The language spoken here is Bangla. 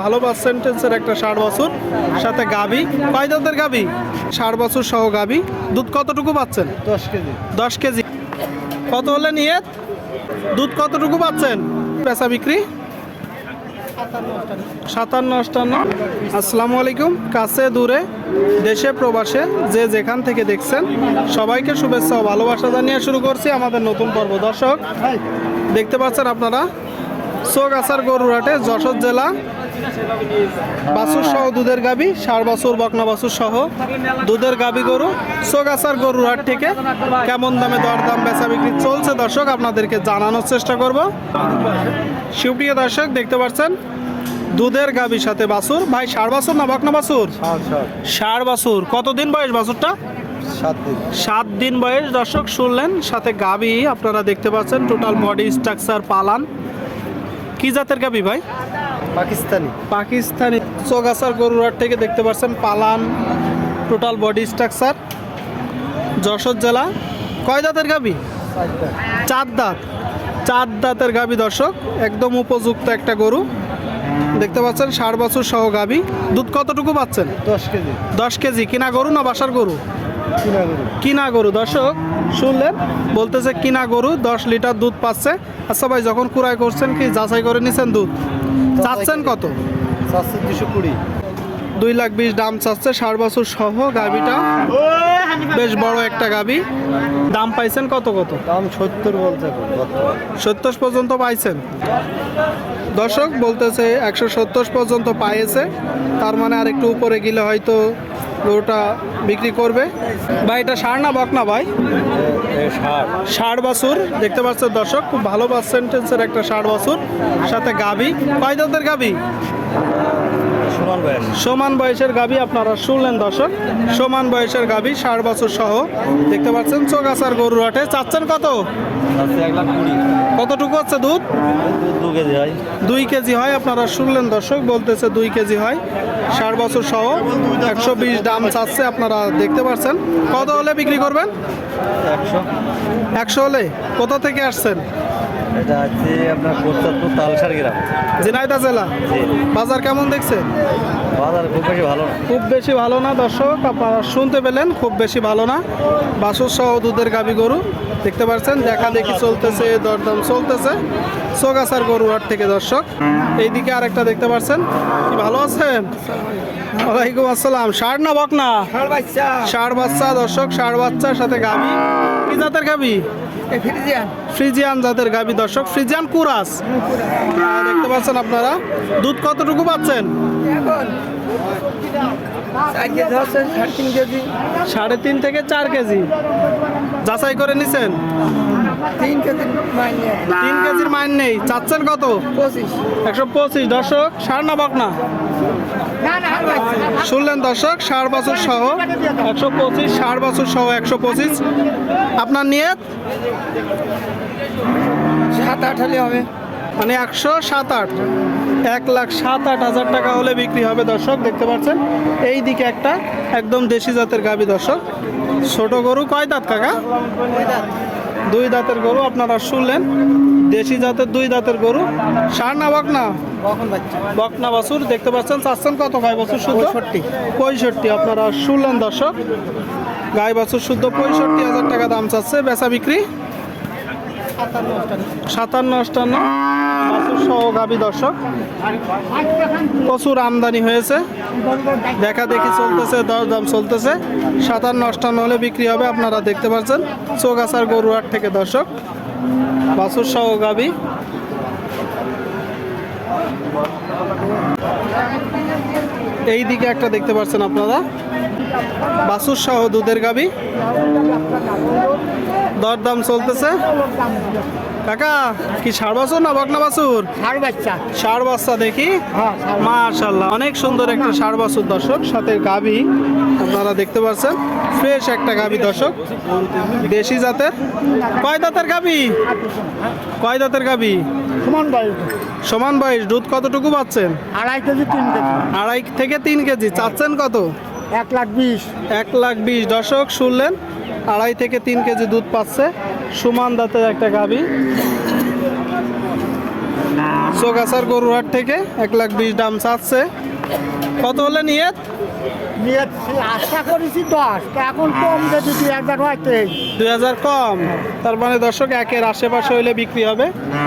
ভালো পার্সেন্টেজের একটা ষাট বছর সাথে গাবি কয় দাঁতের গাবি ষাট বছর সহ গাবি দুধ কতটুকু পাচ্ছেন? দশ কেজি। দশ কেজি। কত হলে নিয়ে দুধ কতটুকু পাচ্ছেন? পেশা বিক্রি? সাতান্ন অষ্টান্ন। আসসালামু আলাইকুম। কাছে দূরে দেশে প্রবাসে যে যেখান থেকে দেখছেন সবাইকে শুভেচ্ছা ও ভালোবাসা জানিয়ে শুরু করছি আমাদের নতুন পর্ব। দর্শক দেখতে পাচ্ছেন আপনারা? সোগাছার গরুরাটে যশোর জেলা বাছুর সহ দুধের গাবি সার বাছুর বকনা বাছুর সহ দুধের গাবি গরু। সোগাছার গরুর হাট থেকে কেমন দামে দরদাম বেচা বিক্রি চলছে দর্শক আপনাদেরকে জানানোর চেষ্টা করব। সুপ্রিয় দর্শক দেখতে পাচ্ছেন দুধের গাবির সাথে বাছুর। ভাই ষাড় বাছুর না বকনা বাছুর? ষাড় বাছুর। কতদিন বয়স বাছুরটা? সাত দিন। বয়স দর্শক শুনলেন সাথে গাবি আপনারা দেখতে পাচ্ছেন টোটাল বডি স্ট্রাকচার পালান। কি জাতের গাবি ভাই? পাকিস্তানি। পাকিস্তানি। চোগাছার গরুরাট থেকে দেখতে পাচ্ছেন পালান টোটাল বডি স্ট্রাকচার যশোর জেলা। কয় দাঁতের গাবি? চার দাঁত। চার দাঁতের গাবি দর্শক একদম উপযুক্ত একটা গরু। দেখতে পাচ্ছেন ষাট বছর সহ গাবি। দুধ কতটুকু পাচ্ছেন? দশ কেজি। দশ কেজি। কিনা গরু না বাসার গরু? কিনা গরু। দর্শক শুনলেন? বলতেছে কিনা গরু দশ লিটার দুধ পাচ্ছে। আচ্ছা ভাই যখন কুড়াই করছেন কি যাচাই করে নিছেন দুধ? চাচ্ছেন কত? চারশো দুশো কুড়ি। দুই লাখ বিশ দাম চাচ্ছে ষাট বছর সহ গাবিটা বেশ বড় একটা গাবি দাম পাইছেন কত কত? দাম সত্তর বলছে সত্তর পর্যন্ত পাইছেন। দর্শক বলতেছে একশো সত্তর পর্যন্ত পাইয়েছে। তার মানে আর একটু উপরে গেলে হয়তো গরুটা বিক্রি করবে? ভাই এটা সার না বক না ভাই? সার। ষাট ষাট বাছুর দেখতে পাচ্ছেন দর্শক খুব ভালো পার্সেন্টেজের একটা ষাট বাছুর সাথে গাবি কয় দাঁতের গাবি সমান বয়সের গাবি আপনারা শুনলেন দর্শক। সমান বয়সের গাবি ষাট বছর সহ। দেখতে পাচ্ছেন চোগাছার গরুর হাটে। চাচ্ছেন কত? কতটুকু হচ্ছে দুধ? হয়। দুই কেজি হয় আপনারা শুনলেন দর্শক বলতেছে দুই কেজি হয়। ষাট বছর সহ একশো বিশ দাম চাচ্ছে আপনারা দেখতে পাচ্ছেন। কত হলে বিক্রি করবেন? একশো হলে? কোথা থেকে আসছেন? এটা আছে আপনার কোচাপুর তালসার গ্রাম। ঝিনাইদা জেলা। বাজার কেমন দেখছেন? বাজার খুব বেশি ভালো না। খুব বেশি ভালো না দর্শক? আপনারা শুনতে পেলেন খুব বেশি ভালো না। বাসুর সহ দুধের গাবি গরু দেখতে পাচ্ছেন? দেখা দেখি চলতেছে দরদাম চলতেছে। সোগাছার গরু হাট থেকে দর্শক। এইদিকে আরেকটা দেখতে পাচ্ছেন। কি ভালো আছেন? ওয়ালাইকুম আসসালাম। ষাট না বক না ষাট বাচ্চা দর্শক ষাট বাচ্চার সাথে গাবি। কি জাতের গাবি? ফ্রিজিয়ান? জাতের গাবি দর্শক ফ্রিজিয়ান কুরাস। দেখতে পাচ্ছেন আপনারা দুধ কতটুকু পাচ্ছেন? সাড়ে তিন থেকে চার কেজি। যাচাই করে নিছেন? তিন কেজি মাইনে তিন কেজির মাইন নেই। চাচ্ছেন কত? পঁচিশ। একশো পঁচিশ। দর্শক সার না বক না। শুনলেন দর্শক ষাট বছর সহ একশো পঁচিশ ষাট বছর সহ একশো পঁচিশ। আপনার নিয়ত? সাত আট হলে হবে। মানে একশো সাত আট। এক লাখ সাত আট হাজার টাকা হলে বিক্রি হবে দর্শক দেখতে পাচ্ছেন? এই দিকে একটা একদম দেশি জাতের গাবি দর্শক। ছোট গরু কয় দাঁত কাকা? দুই দাঁতের গরু আপনারা শুনলেন। দেশি জাতের দুই দাঁতের গরু। সার না বকনা বকনা বাছুর। দেখতে পাচ্ছেন চাচ্ছেন কত গাই বাছুর শুদ্ধ? পঁয়ষট্টি। পঁয়ষট্টি আপনারা শুনলেন দর্শক। গাই বাছুর শুদ্ধ পঁয়ষট্টি হাজার টাকা দাম চাচ্ছে বেচা বিক্রি? সাতান্ন অষ্টান্ন। বাছুর সহ গাবি দর্শক। প্রচুর আমদানি হয়েছে। দেখা দেখি চলতেছে দর দাম চলতেছে। সাতান্ন অষ্টান্ন হলে বিক্রি হবে, আপনারা দেখতে পাচ্ছেন। চৌগাছার গরুয়ার থেকে দর্শক। বাছুর সহ গাবি এই দিকে একটা দেখতে পাচ্ছেন আপনারা। বাসুর সহ দুধের গাবি। দরদাম চলতেছে। কাকা কি ষাড় বাছুর না বকনা বাছুর? ষাট বাচ্চা। ষাড় বাচ্চা দেখি? হ্যাঁ মাশাল্লাহ অনেক সুন্দর একটা ষাড় বাছুর দর্শক সাথে গাবি আপনারা দেখতে পাচ্ছেন ফ্রেশ একটা গাবি দর্শক দেশি জাতের। কয় দাঁতের গাবি কয় দাঁতের গাবি সমান বাড়ি সমান বয়স দুধ কতটুকু পাচ্ছেন? আড়াই কেজি তিন কেজি। আড়াই থেকে তিন কেজি চাচ্ছেন কত? এক লাখ বিশ। এক লাখ বিশ দর্শক শুনলেন আড়াই থেকে তিন কেজি দুধ পাচ্ছে। সুমান দাঁতের একটা গাবি চোগাছার গরুহাট থেকে এক লাখ বিশ দাম চাচ্ছে। কত হলে নিয়ত? নিয়ে আশা করেছি দশ এখন কম যদি দুই হাজার হয় দুই হাজার কম। তার মানে দর্শক একের আশেপাশে হইলে বিক্রি হবে।